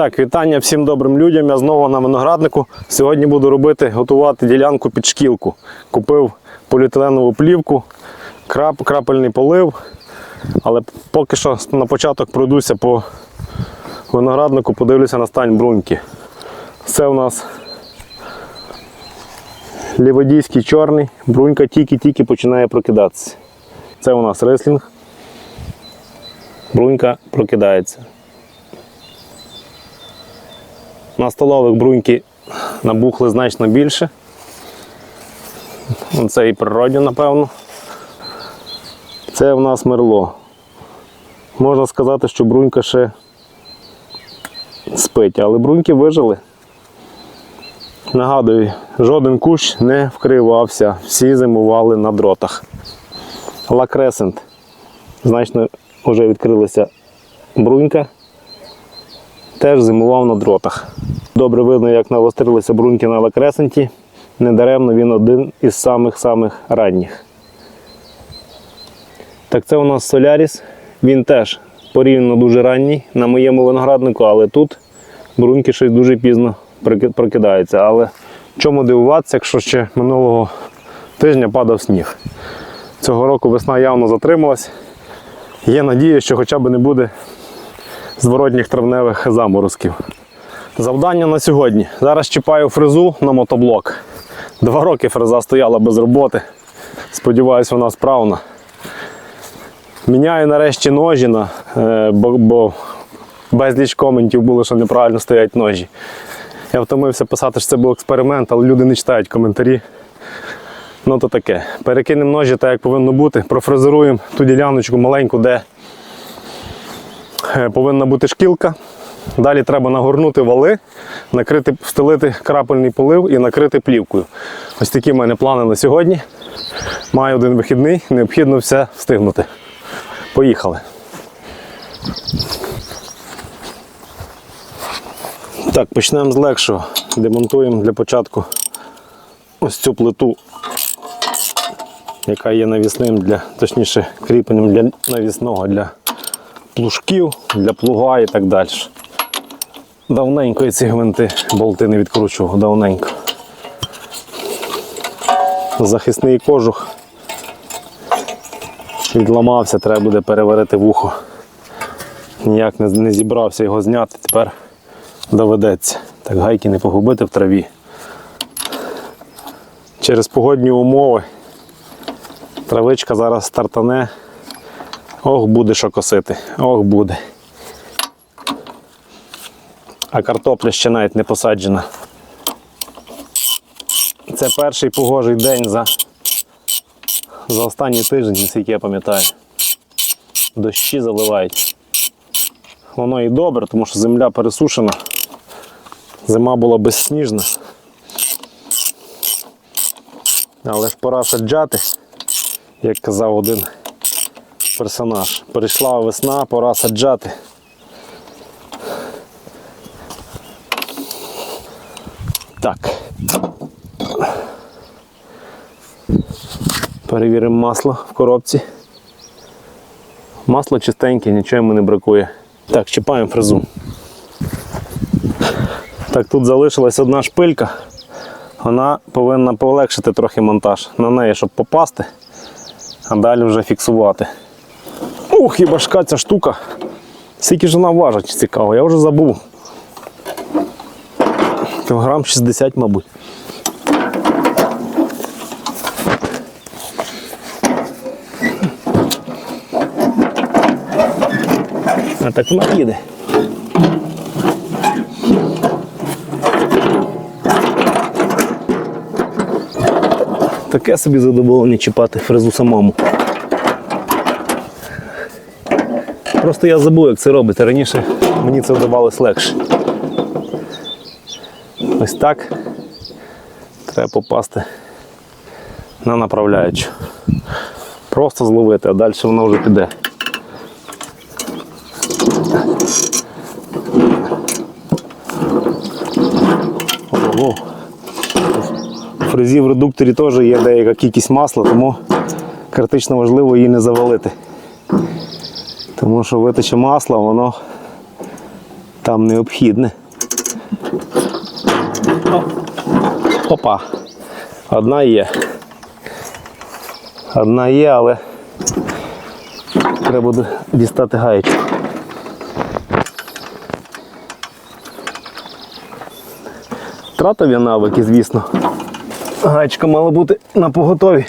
Так, вітання всім добрим людям. Я знову на винограднику. Сьогодні буду робити, готувати ділянку під шкілку. Купив поліетиленову плівку, крап, крапельний полив. Але поки що на початок пройдуся по винограднику, подивлюся на стан бруньки. Це у нас ліводійський чорний, брунька тільки-тільки починає прокидатися. Це у нас реслінг. Брунька прокидається. На столових бруньки набухли значно більше. Це і природньо, напевно. Це в нас мерло. Можна сказати, що брунька ще спить, але бруньки вижили. Нагадую, жоден кущ не вкривався, всі зимували на дротах. Лакресент. Значно вже відкрилася брунька теж зимував на дротах. Добре видно, як навострилися бруньки на лакресенті. Недаремно він один із самих-самих ранніх. Так це у нас Соляріс. Він теж порівняно дуже ранній на моєму винограднику, але тут бруньки щось дуже пізно прокидаються. Але чому дивуватися, якщо ще минулого тижня падав сніг. Цього року весна явно затрималась. Є надія, що хоча б не буде зворотніх травневих заморозків. Завдання на сьогодні. Зараз чіпаю фрезу на мотоблок. Два роки фреза стояла без роботи. Сподіваюсь, вона справна. Міняю нарешті ножі, на, е, бо, бо безліч коментів було, що неправильно стоять ножі. Я втомився писати, що це був експеримент, але люди не читають коментарі. Ну то таке. Перекинемо ножі так, як повинно бути. Профрезеруємо ту діляночку маленьку, де повинна бути шкілка. Далі треба нагорнути вали, накрити, встелити крапельний полив і накрити плівкою. Ось такі в мене плани на сьогодні. Маю один вихідний, необхідно все встигнути. Поїхали. Так, почнемо з легшого. Демонтуємо для початку ось цю плиту, яка є навісним для, точніше, кріпленням для навісного для плужків, для плуга і так далі. Давненько я ці гвинти болти не відкручував, давненько. Захисний кожух відламався, треба буде переварити вухо. Ніяк не, зібрався його зняти, тепер доведеться. Так гайки не погубити в траві. Через погодні умови травичка зараз стартане. Ох, буде що косити. Ох, буде. А картопля ще навіть не посаджена. Це перший погожий день за, за останній тиждень, наскільки я пам'ятаю. Дощі заливають. Воно і добре, тому що земля пересушена. Зима була безсніжна. Але ж пора саджати, як казав один персонаж. Прийшла весна, пора саджати. Так. Перевіримо масло в коробці. Масло чистеньке, нічого йому не бракує. Так, чіпаємо фрезу. Так, тут залишилась одна шпилька. Вона повинна полегшити трохи монтаж на неї, щоб попасти, а далі вже фіксувати. Ух, і важка ця штука. Скільки ж вона важить, цікаво, я вже забув. Кілограм 60, мабуть. А так вона їде. Таке собі задоволення чіпати фрезу самому. Просто я забув, як це робити. Раніше мені це вдавалось легше. Ось так треба попасти на направляючу. Просто зловити, а далі воно вже піде. Ого. У фрезі в редукторі теж є деяка кількість масла, тому критично важливо її не завалити. Тому що витече масло, воно там необхідне. Опа. Одна є. Одна є, але треба дістати гаєчку. Тратові навики, звісно. Гаєчка мала бути на поготові.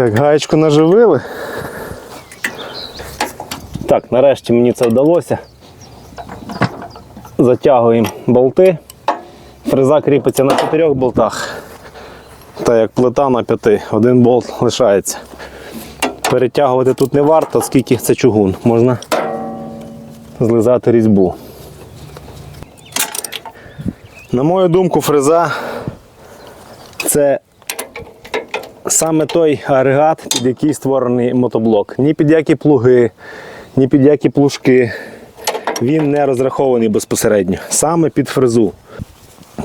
Так, гаєчку наживили. Так, нарешті мені це вдалося. Затягуємо болти. Фреза кріпиться на чотирьох болтах. Та як плита на п'яти, один болт лишається. Перетягувати тут не варто, оскільки це чугун. Можна злизати різьбу. На мою думку, фреза це саме той агрегат, під який створений мотоблок. Ні під які плуги, ні під які плужки. Він не розрахований безпосередньо, саме під фрезу.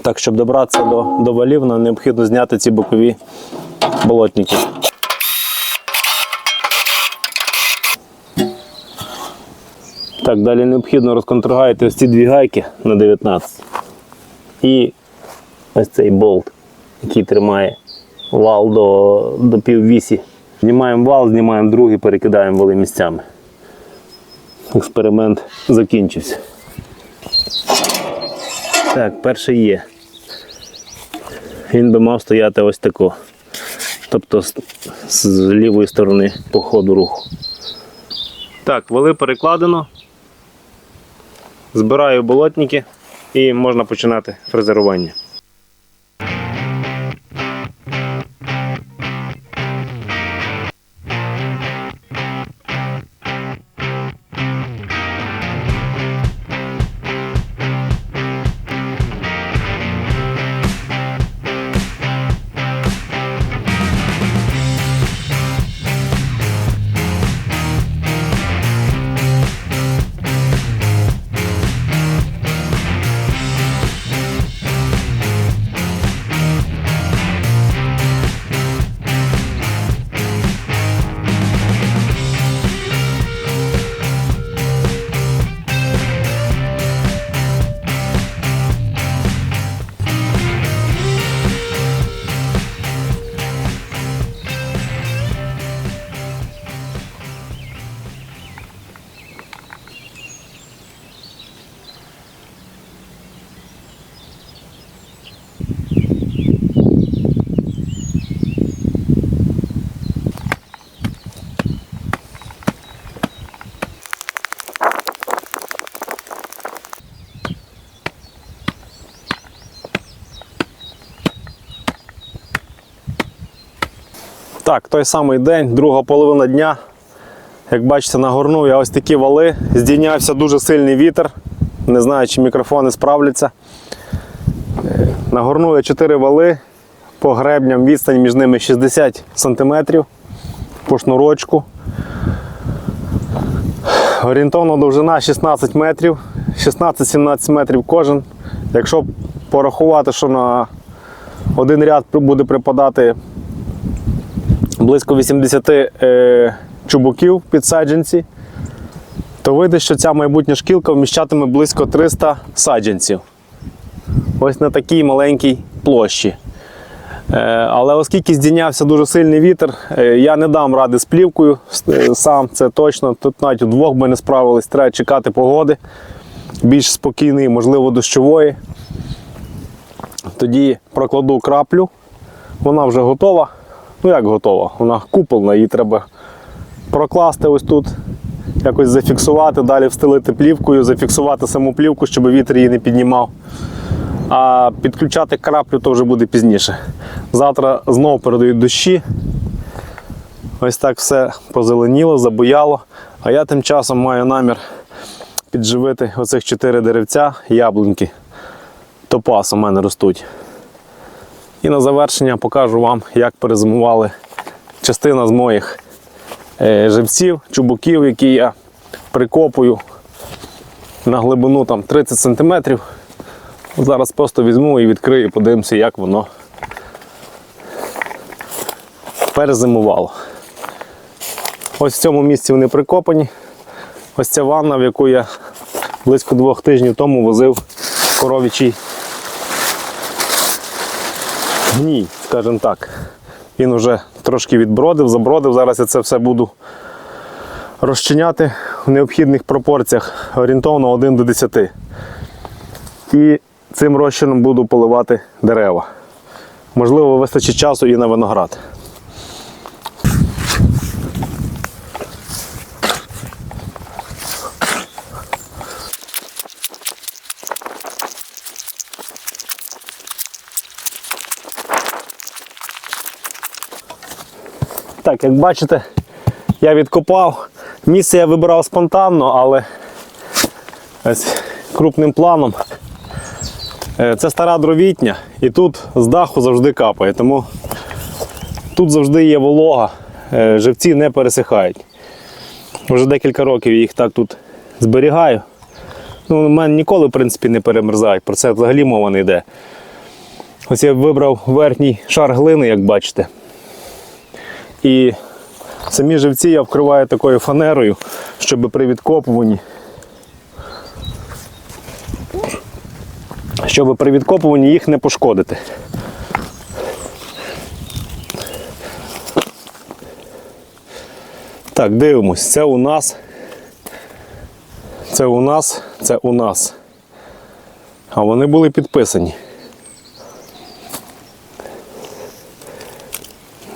Так, щоб добратися до, до валів, нам необхідно зняти ці бокові болотники. Так, далі необхідно розконтрагати ось ці дві гайки на 19. І ось цей болт, який тримає вал до, до піввісі. Знімаємо вал, знімаємо другий, перекидаємо вали місцями. Експеримент закінчився. Так, перший є. Він би мав стояти ось тако. Тобто з, з лівої сторони по ходу руху. Так, вали перекладено. Збираю болотники і можна починати фрезерування. Так, той самий день, друга половина дня. Як бачите, нагорнув я ось такі вали. Здійнявся дуже сильний вітер. Не знаю, чи мікрофони справляться. Нагорнув я 4 вали по гребням, відстань між ними 60 см по шнурочку. Орієнтовна довжина 16 метрів, 16-17 метрів кожен. Якщо порахувати, що на один ряд буде припадати близько 80 е, чубуків підсадженці, то вийде, що ця майбутня шкілка вміщатиме близько 300 саджанців. Ось на такій маленькій площі. Е, але оскільки здійнявся дуже сильний вітер, е, я не дам ради з плівкою е, сам, це точно. Тут навіть удвох би не справились, треба чекати погоди, більш спокійної, можливо, дощової. Тоді прокладу краплю, вона вже готова. Ну як готова? Вона куполна, її треба прокласти ось тут, якось зафіксувати, далі встелити плівкою, зафіксувати саму плівку, щоб вітер її не піднімав. А підключати краплю то вже буде пізніше. Завтра знову передають дощі. Ось так все позеленіло, забояло. А я тим часом маю намір підживити оцих чотири деревця, яблуньки. Топас у мене ростуть. І на завершення покажу вам, як перезимували частина з моїх е, живців, чубуків, які я прикопую на глибину там, 30 см. Зараз просто візьму і відкрию, подивимося, як воно перезимувало. Ось в цьому місці вони прикопані. Ось ця ванна, в яку я близько двох тижнів тому возив коровічий гній, скажімо так. Він вже трошки відбродив, забродив. Зараз я це все буду розчиняти в необхідних пропорціях орієнтовно 1 до 10. І цим розчином буду поливати дерева. Можливо, вистачить часу і на виноград. Так, як бачите, я відкопав. Місце я вибирав спонтанно, але ось крупним планом. Е, Це стара дровітня, і тут з даху завжди капає, тому тут завжди є волога, е, живці не пересихають. Вже декілька років я їх так тут зберігаю. Ну, у мене ніколи, в принципі, не перемерзають, про це взагалі мова не йде. Ось я вибрав верхній шар глини, як бачите. І самі живці я вкриваю такою фанерою, щоб при відкопуванні. Щоб при відкопуванні їх не пошкодити. Так, дивимось, це у нас. Це у нас, це у нас. А вони були підписані.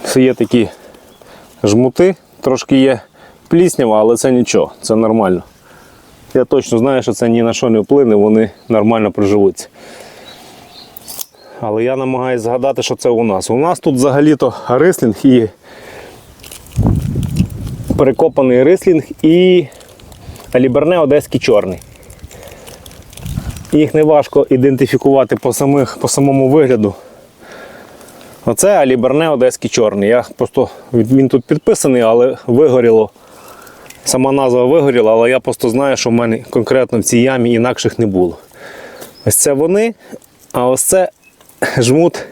Це є такі жмути, трошки є пліснява, але це нічого, це нормально. Я точно знаю, що це ні на що не вплине, вони нормально проживуться. Але я намагаюся згадати, що це у нас. У нас тут взагалі-то рислінг і перекопаний рислінг і аліберне одеський чорний. Їх не важко ідентифікувати по, самих, по самому вигляду. Оце аліберне одеський чорний. Я просто він тут підписаний, але вигоріло. Сама назва вигоріла, але я просто знаю, що в мене конкретно в цій ямі інакших не було. Ось це вони, а ось це жмут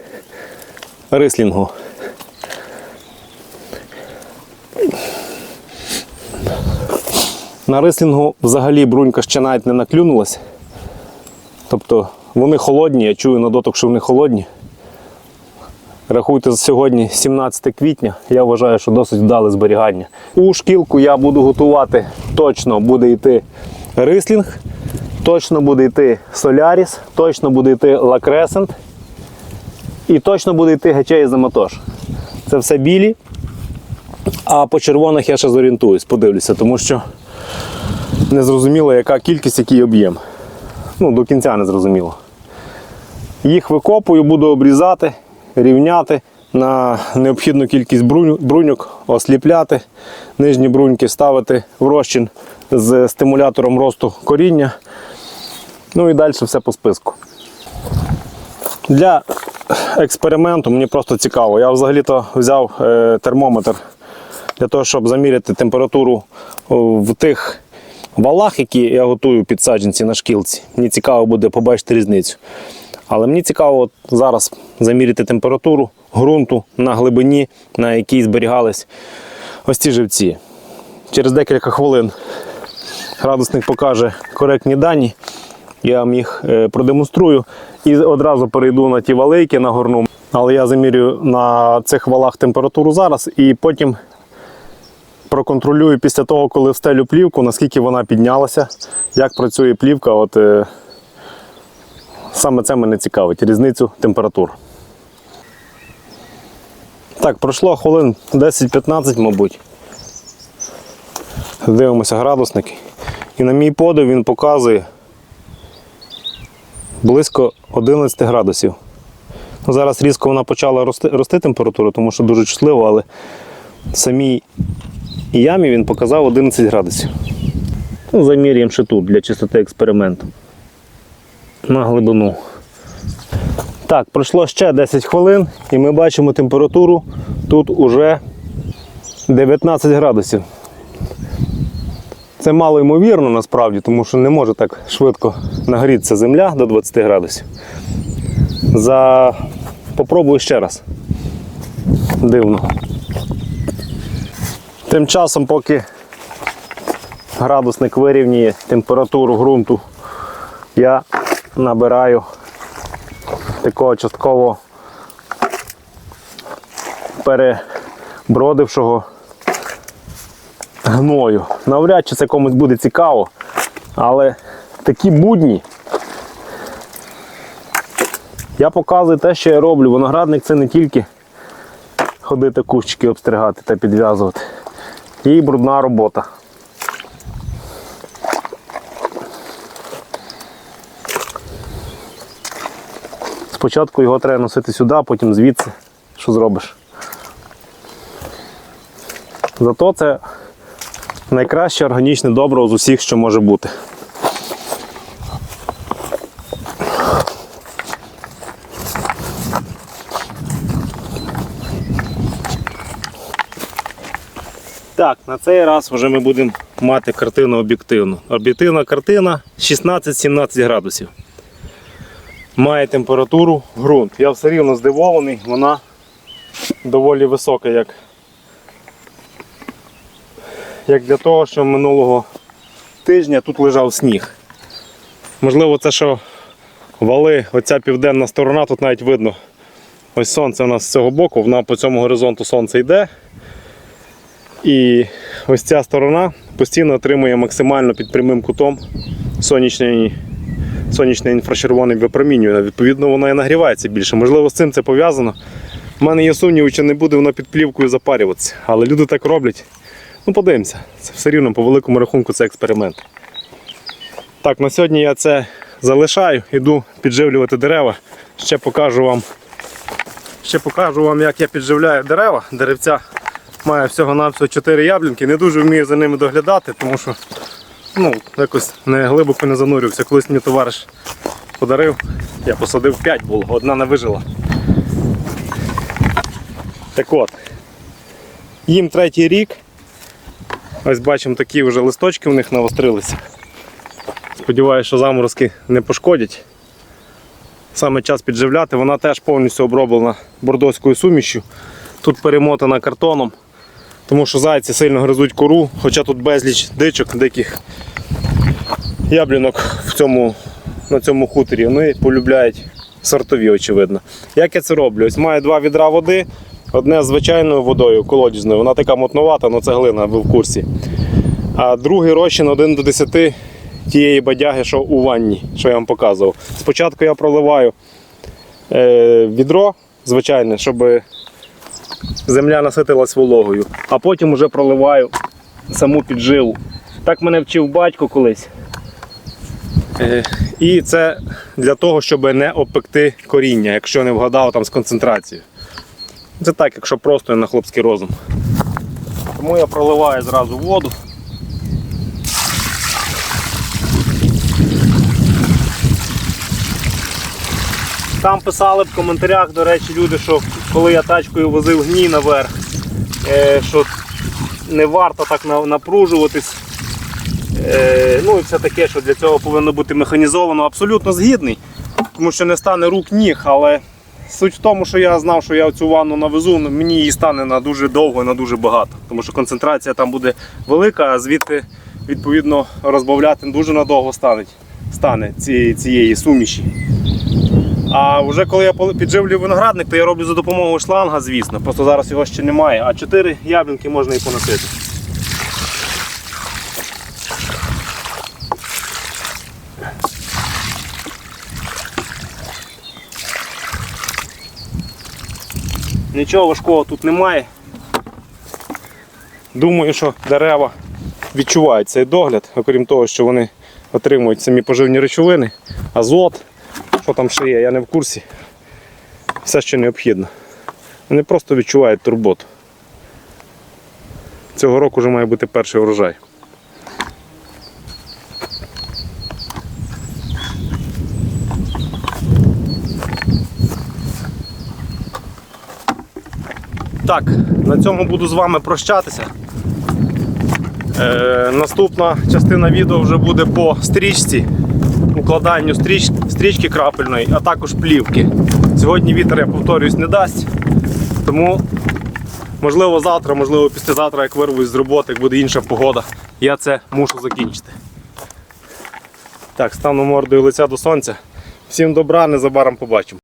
рислінгу. На рислінгу взагалі брунька ще навіть не наклюнулася. Тобто вони холодні, я чую на доток, що вони холодні. Рахуйте сьогодні 17 квітня, я вважаю, що досить вдале зберігання. У шкілку я буду готувати, точно буде йти рислінг, точно буде йти соляріс, точно буде йти лакресент і точно буде йти гечей заматош. Це все білі. А по червоних я ще зорієнтуюсь, подивлюся, тому що не зрозуміло, яка кількість, який об'єм. Ну, до кінця не зрозуміло. Їх викопую, буду обрізати, рівняти на необхідну кількість брунь- бруньок, осліпляти, нижні бруньки ставити в розчин з стимулятором росту коріння. Ну і далі все по списку. Для експерименту мені просто цікаво. Я взагалі-то взяв е, термометр для того, щоб заміряти температуру в тих валах, які я готую під саджанці на шкілці. Мені цікаво буде побачити різницю. Але мені цікаво зараз заміряти температуру ґрунту на глибині, на якій зберігались ось ці живці. Через декілька хвилин градусник покаже коректні дані. Я вам їх е, продемонструю і одразу перейду на ті валейки на горну. Але я замірюю на цих валах температуру зараз і потім проконтролюю після того, коли встелю плівку, наскільки вона піднялася, як працює плівка. От, е, саме це мене цікавить, різницю температур. Так, пройшло хвилин 10-15, мабуть. Дивимося градусник. І на мій подив він показує близько 11 градусів. Ну, Зараз різко вона почала рости, рости температура, тому що дуже чутливо, але в самій ямі він показав 11 градусів. Ну, замірюємо ще тут для чистоти експерименту. На глибину. Так, пройшло ще 10 хвилин і ми бачимо температуру тут уже 19 градусів. Це мало ймовірно насправді, тому що не може так швидко нагрітися земля до 20 градусів. За... Попробую ще раз. Дивно. Тим часом, поки градусник вирівнює температуру ґрунту, я набираю такого частково перебродившого гною. Навряд чи це комусь буде цікаво, але такі будні. Я показую те, що я роблю. Виноградник це не тільки ходити кущики обстригати та підв'язувати. І брудна робота. Спочатку його треба носити сюди, а потім звідси. Що зробиш? Зато це найкраще органічне добриво з усіх, що може бути. Так, на цей раз вже ми будемо мати картину об'єктивну. Об'єктивна картина 16-17 градусів. Має температуру ґрунт. Я все рівно здивований, вона доволі висока, як, як для того, що минулого тижня тут лежав сніг. Можливо, це що вали, оця південна сторона, тут навіть видно. Ось сонце у нас з цього боку, вона по цьому горизонту сонце йде. І ось ця сторона постійно отримує максимально під прямим кутом сонячний, сонячне інфрачервоне випромінювання. Відповідно, воно і нагрівається більше. Можливо, з цим це пов'язано. У мене є сумніви, чи не буде воно під плівкою запарюватися. Але люди так роблять. Ну, подивимося. Це все рівно по великому рахунку це експеримент. Так, на сьогодні я це залишаю, іду підживлювати дерева. Ще покажу вам, ще покажу вам, як я підживляю дерева. Деревця має всього-навсього 4 яблунки. Не дуже вмію за ними доглядати, тому що ну, якось не глибоко не занурювався. Колись мені товариш подарив, я посадив 5 було, одна не вижила. Так от, їм третій рік. Ось бачимо, такі вже листочки в них навострилися. Сподіваюся, що заморозки не пошкодять. Саме час підживляти, вона теж повністю оброблена бордоською сумішю. Тут перемотана картоном, тому що зайці сильно гризуть кору, хоча тут безліч дичок, диких яблінок в цьому, на цьому хуторі. Вони полюбляють сортові, очевидно. Як я це роблю? Ось маю два відра води, одне з звичайною водою, колодязною, вона така мотнувата, але це глина, ви в курсі. А другий розчин 1 до 10 тієї бадяги, що у ванні, що я вам показував. Спочатку я проливаю е, відро звичайне, щоб земля наситилась вологою, а потім вже проливаю саму підживу. Так мене вчив батько колись. Е, І це для того, щоб не обпекти коріння, якщо не вгадав там з концентрацією. Це так, якщо просто на хлопський розум. Тому я проливаю зразу воду. Там писали в коментарях, до речі, люди, що коли я тачкою возив гній наверх, е, що не варто так напружуватись. Е, ну і все таке, що для цього повинно бути механізовано. Абсолютно згідний, тому що не стане рук ніг, але суть в тому, що я знав, що я цю ванну навезу, ну, мені її стане на дуже довго і на дуже багато. Тому що концентрація там буде велика, а звідти відповідно розбавляти дуже надовго стане, стане ці, цієї суміші. А вже коли я підживлюю виноградник, то я роблю за допомогою шланга, звісно. Просто зараз його ще немає. А 4 яблунки можна і поносити. Нічого важкого тут немає. Думаю, що дерева відчувають цей догляд, окрім того, що вони отримують самі поживні речовини, азот, що там ще є, я не в курсі. Все, що необхідно. Вони просто відчувають турботу. Цього року вже має бути перший урожай. Так, на цьому буду з вами прощатися. Е, наступна частина відео вже буде по стрічці, укладанню стріч, стрічки крапельної, а також плівки. Сьогодні вітер, я повторюсь, не дасть. Тому, можливо, завтра, можливо, післязавтра, як вирвусь з роботи, як буде інша погода, я це мушу закінчити. Так, стану мордою лиця до сонця. Всім добра, незабаром побачимо.